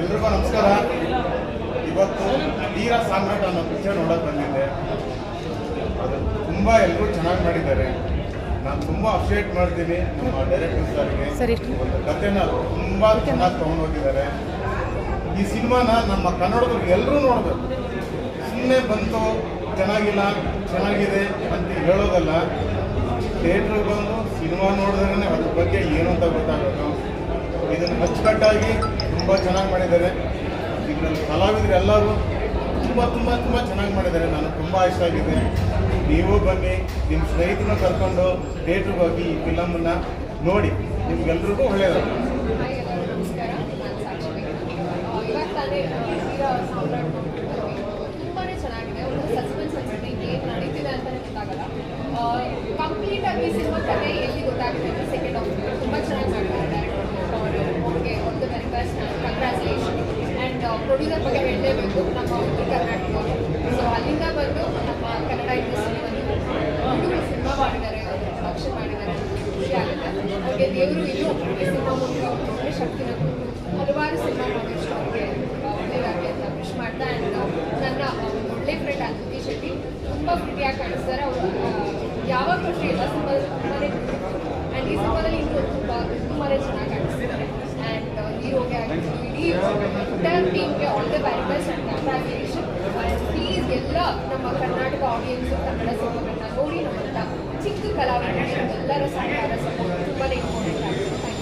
ಎಲ್ರಿಗೂ ನಮಸ್ಕಾರ. ಇವತ್ತು ವೀರ ಸಾಮ್ರಾಟ್ ಅನ್ನೋ ಪಿಕ್ಚರ್ ನೋಡಕ್ ಬಂದಿದ್ದೆ. ಅದು ತುಂಬ ಎಲ್ಲರೂ ಚೆನ್ನಾಗಿ ಮಾಡಿದ್ದಾರೆ. ನಾನು ತುಂಬ ಅಪ್ರಿಷಿಯೇಟ್ ಮಾಡ್ತೀನಿ ನಮ್ಮ ಡೈರೆಕ್ಟರ್ ಸರ್ಗೆ? ಒಂದು ಕಥೆನ ತುಂಬ ಚೆನ್ನಾಗಿ ತೊಗೊಂಡು ಹೋಗಿದ್ದಾರೆ. ಈ ಸಿನಿಮಾನ ನಮ್ಮ ಕನ್ನಡದವ್ರು ಎಲ್ಲರೂ ನೋಡಬೇಕು. ಸುಮ್ಮನೆ ಬಂತು ಚೆನ್ನಾಗಿಲ್ಲ ಚೆನ್ನಾಗಿದೆ ಅಂತ ಹೇಳೋದಲ್ಲ. ಥಿಯೇಟ್ರಿಗೆ ಬಂದು ಸಿನಿಮಾ ನೋಡಿದ್ರೆ ಅದ್ರ ಬಗ್ಗೆ ಏನು ಅಂತ ಗೊತ್ತಾಗೋದು ಇದನ್ನು ಅಚ್ಚುಕಟ್ಟಾಗಿ ತುಂಬ ಚೆನ್ನಾಗಿ ಮಾಡಿದ್ದಾರೆ. ಕಲಾವಿದರು ಎಲ್ಲರೂ ತುಂಬ ತುಂಬ ತುಂಬ ಚೆನ್ನಾಗಿ ಮಾಡಿದ್ದಾರೆ. ನನಗೆ ತುಂಬ ಇಷ್ಟ ಆಗಿದೆ. ನೀವು ಬನ್ನಿ ನಿಮ್ಮ ಸ್ನೇಹಿತರನ್ನ ಕರ್ಕೊಂಡು ಥಿಯೇಟ್ರಿಗೆ ಹೋಗಿ ಈ ಫಿಲಮನ್ನು ನೋಡಿ. ನಿಮ್ಗೆಲ್ರಿಗೂ ಒಳ್ಳೆಯದು. ತುಂಬಾನೇ ಚೆನ್ನಾಗಿದೆ. ಒಂದು ಸಸ್ಪೆನ್ಸ್ ಕಂಪ್ಲೀಟ್ ಆಗಿ ಸಿನಿಮಾ ಕಥೆ ಎಲ್ಲಿ ಗೊತ್ತಾಗುತ್ತೆ ಅಂದರೆ ಸೆಕೆಂಡ್ ಆಫ್ ತುಂಬ ಚೆನ್ನಾಗಿ ಮಾಡಿದ್ದಾರೆ ಅವ್ರಿಗೆ ಒಂದು very best congratulation and producer ಬಗ್ಗೆ ಹೇಳಲೇಬೇಕು ನಮ್ಮ ಉತ್ತರ ಕರ್ನಾಟಕ ಸೊ ಅಲ್ಲಿಂದ ಬಂದು ನಮ್ಮ ಕನ್ನಡ ಇಂಡಸ್ಟ್ರಿ ಹುಡುಗರು ಸಿನಿಮಾ ಮಾಡಿದ್ದಾರೆ ಪ್ರೊಡಕ್ಷನ್ ಮಾಡಿದ್ದಾರೆ ಅಂತ ಖುಷಿ ಆಗುತ್ತೆ ಈ ಸಿನಿಮಾ ಮೂಲಕ ಅವ್ರಿಗೆ ಶಕ್ತಿ ಹಲವಾರು ಸಿನಿಮಾ ಮಾಡೋಷ್ಟು ಅವ್ರಿಗೆ ಅಂತ ವಿಶ್ ಮಾಡ್ತಾ ಆ್ಯಂಡ್ ನನ್ನ ಒಳ್ಳೆ ಫ್ರೆಂಡ್ ಅದಿತಿ ಶೆಟ್ಟಿ ತುಂಬ ಕಾಣಿಸ್ತಾರೆ ಅವರು ಯಾವಾಗಲೂ ಸಿನಿಮಾದಲ್ಲಿ ತುಂಬಾನೇ ಆ್ಯಂಡ್ ಈ ಸಿನಿಮಾದಲ್ಲಿ ಇನ್ನೂ ತುಂಬ ತುಂಬಾ ಚೆನ್ನಾಗಿ ಕಾಣಿಸ್ತಾರೆ ಆ್ಯಂಡ್ ಹೀರೋಗೆ ಆಗಿರ್ಬೋದು ಇಡೀ ಟೀಮ್ಗೆ all the very best and congratulation ಎಲ್ಲ ನಮ್ಮ ಕರ್ನಾಟಕ ಆಡಿಯನ್ಸ್ ಕನ್ನಡ ಸಿನಿಮಾಗಳನ್ನ ನೋಡಿ ನಮ್ಮಂಥ ಚಿಕ್ಕ ಕಲಾವಿದರು ಎಲ್ಲರ ಸಹಕಾರ ಸಪೋರ್ಟ್ ತುಂಬಾ ಇಂಪಾರ್ಟೆಂಟ್ ಆಗುತ್ತೆ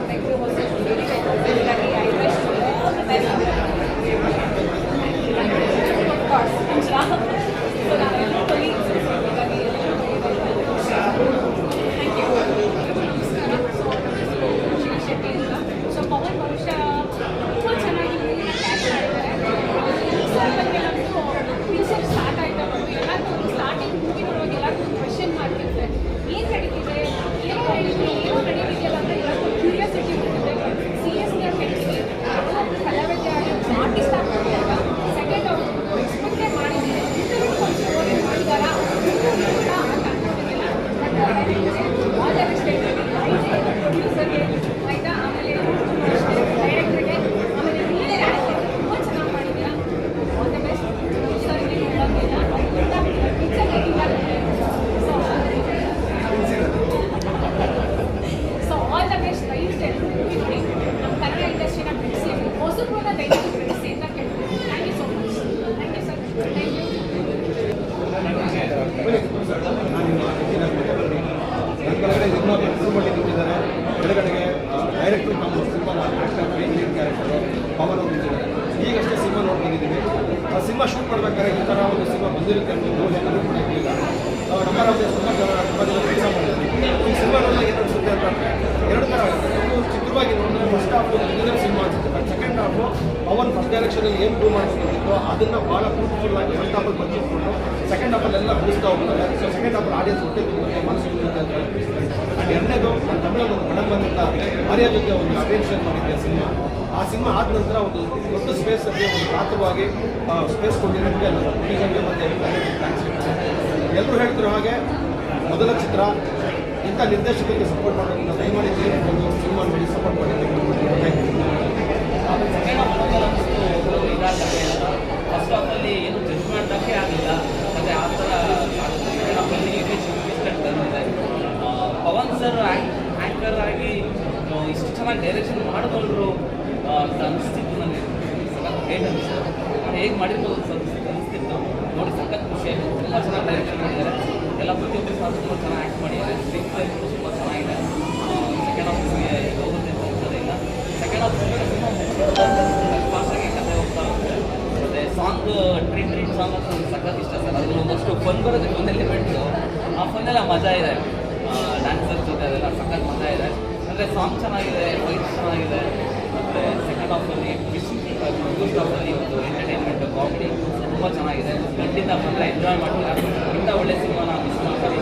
Tem que você Thank you. ಈ ಥರ ಒಂದು ಸಿನಿಮಾ ಬಂದಿರುತ್ತೆ ತುಂಬ ಜನ ತುಂಬ ಜನ ಕೆಲಸ ಮಾಡಿದ್ದಾರೆ ಈ ಸಿನಿಮಾ ನೋಡಿದಾಗ ಏನು ಅನಿಸುತ್ತೆ ಅಂತ ಎರಡು ಥರ ಆಗುತ್ತೆ ಒಂದು ಚಿತ್ರವಾಗಿ ನೋಡಿದ್ರೆ ಫಸ್ಟ್ ಹಾಫ್ ಇಂಜಿನಿಯರ್ ಸಿನಿಮಾ ಅನಿಸುತ್ತೆ ಸೆಕೆಂಡ್ ಹಾಫು ಅವನ್ ಫಸ್ಟ್ ಡೈರೆಕ್ಷನಲ್ಲಿ ಏನು ಪ್ರೂವ್ ಮಾಡ್ಕೊಂಡಿತ್ತು ಅದನ್ನು ಭಾಳ ಫ್ರೂಟ್ಫುಲ್ ಆಗಿ ಫಸ್ಟ್ ಹಾಫಲ್ಲಿ ಬಂದಿಟ್ಕೊಂಡು ಸೆಕೆಂಡ್ ಹಾಫಲ್ಲೆಲ್ಲ ಬಿಡಿಸ್ತಾ ಹೋಗ್ತಾರೆ ಸೊ ಸೆಕೆಂಡ್ ಹಾಫಲ್ಲಿ ಆಡಿಯನ್ಸ್ ಹೊಟ್ಟೆ ಮನಸ್ಸು ಅಂತ ಎರಡನೇದು ತಮಿಳಲ್ಲಿ ಒಂದು ಮೇಡಮ್ ಬಂದಂತ ಆರ್ಯ ಒಂದು ಅಟೆನ್ಷನ್ ಮಾಡಿದ್ದೆ ಸಿನಿಮಾ. ಆ ಸಿನಿಮಾ ಆದ ನಂತರ ಒಂದು ದೊಡ್ಡ ಸ್ಪೇಸ್ ಅಲ್ಲಿ ಒಂದು ಗಾತ್ರವಾಗಿ ಸ್ಪೇಸ್ ಕೊಟ್ಟಿರೋದಕ್ಕೆ ಪ್ರೊಡ್ಯೂಸರ್ಗೆ ಮತ್ತು ಎಲ್ಲರೂ ಹೇಳ್ತಿರೋ ಹಾಗೆ ಮೊದಲ ಚಿತ್ರ, ಇಂಥ ನಿರ್ದೇಶಕರಿಗೆ ಸಪೋರ್ಟ್ ಮಾಡೋದ್ರಿಂದ ದಯಮಾಡಿ ಒಂದು ಸಿನಿಮಾ ನೋಡಿ ಸಪೋರ್ಟ್ ಮಾಡಿ ಥ್ಯಾಂಕ್ ಯು ಸೆಕೆಂಡ್ ಹಾಫ್ ಒಂದಷ್ಟು ಇದಾಗತ್ತೆ ಫಸ್ಟ್ ಹಾಫಲ್ಲಿ ಏನು ಜಡ್ಜ್ ಮಾಡೋಕ್ಕೆ ಆಗಲಿಲ್ಲ ಮತ್ತು ಆ ಥರ ಸೆಕೆಂಡ್ ಹಾಫಲ್ಲಿ ಇಮೇಜ್ ಇನ್ವೆಸ್ಟ್ಮೆಂಟ್ ಬಂದಿದೆ ಆ, ಪವನ್ ಸರ್ ಆ್ಯಂಕರ್ ಆಗಿ ಆ, ಇಷ್ಟು ಚೆನ್ನಾಗಿ ಡೈರೆಕ್ಷನ್ ಮಾಡಿಕೊಂಡ್ರು ಅಂತ ಅನಿಸ್ತಿತ್ತು ನನಗೆ ಸಖತ್ ಹೇಟ್ ಅನಿಸ್ತು ನಾನು ಹೇಗೆ ಮಾಡಿದ್ರು ಅನಿಸ್ತಿತ್ತು ನೋಡಿ ಸಖತ್ ಖುಷಿ ಆಯಿತು. ತುಂಬ ಚೆನ್ನಾಗಿ ಡೈರೆಕ್ಷನ್ ಮಾಡಿದ್ದಾರೆ. ಎಲ್ಲ ಪ್ರತಿಯೊಬ್ಬರು ಸಹ ತುಂಬ ಚೆನ್ನಾಗಿ ಆ್ಯಕ್ಟ್ ಮಾಡಿದ್ದಾರೆ. ಸ್ಕ್ರೀನ್ ಪ್ಲೇ ತುಂಬ ಚೆನ್ನಾಗಿದೆ. ಸೆಕೆಂಡ್ ಹಾಫ್ಗೆ ಹೋಗುತ್ತೆ ಅಂತ ಅನ್ಸೋದೇ ಇಲ್ಲ. ಸೆಕೆಂಡ್ ಹಾಫ್ ಫಾಸ್ಟಾಗಿ ಕತೆ ಹೋಗ್ತಾ ಹೋಗುತ್ತೆ. ಮತ್ತು ಸಾಂಗ್ ಟ್ರೀಟ್ ಟ್ರೀಟ್ ಸಾಂಗ್ ಅಂತ ನನಗೆ ಸಖತ್ ಇಷ್ಟ ಸರ್. ಅದ್ರಲ್ಲಿ ಒಂದಷ್ಟು ಫನ್ ಬರೋದಕ್ಕೆ ಒಂದು ಎಲಿಮೆಂಟ್ಸು ಆ ಫನ್ನೆಲ್ಲ ಮಜಾ ಇದೆ. ಡ್ಯಾನ್ಸರ್ ಜೊತೆ ಅದೆಲ್ಲ ಸಖತ್ ಮಜಾ ಇದೆ. ಅಂದರೆ ಸಾಂಗ್ ಚೆನ್ನಾಗಿದೆ ಫೈಟ್ ಚೆನ್ನಾಗಿದೆ. ಮತ್ತು ಹಾಫಲ್ಲಿ ಫಸ್ಟ್ ಹಾಫಲ್ಲಿ ಒಂದು ಎಂಟರ್ಟೈನ್ಮೆಂಟ್ ಕಾಮಿಡಿ ತುಂಬ ಚೆನ್ನಾಗಿದೆ. ಖಂಡಿತ ಬಂದರೆ ಎಂಜಾಯ್ ಮಾಡ್ತಾರೆ? ಇಂಥ ಒಳ್ಳೆ ಸಿನಿಮಾನ ಮಿಸ್ ಮಾಡ್ತಾರೆ?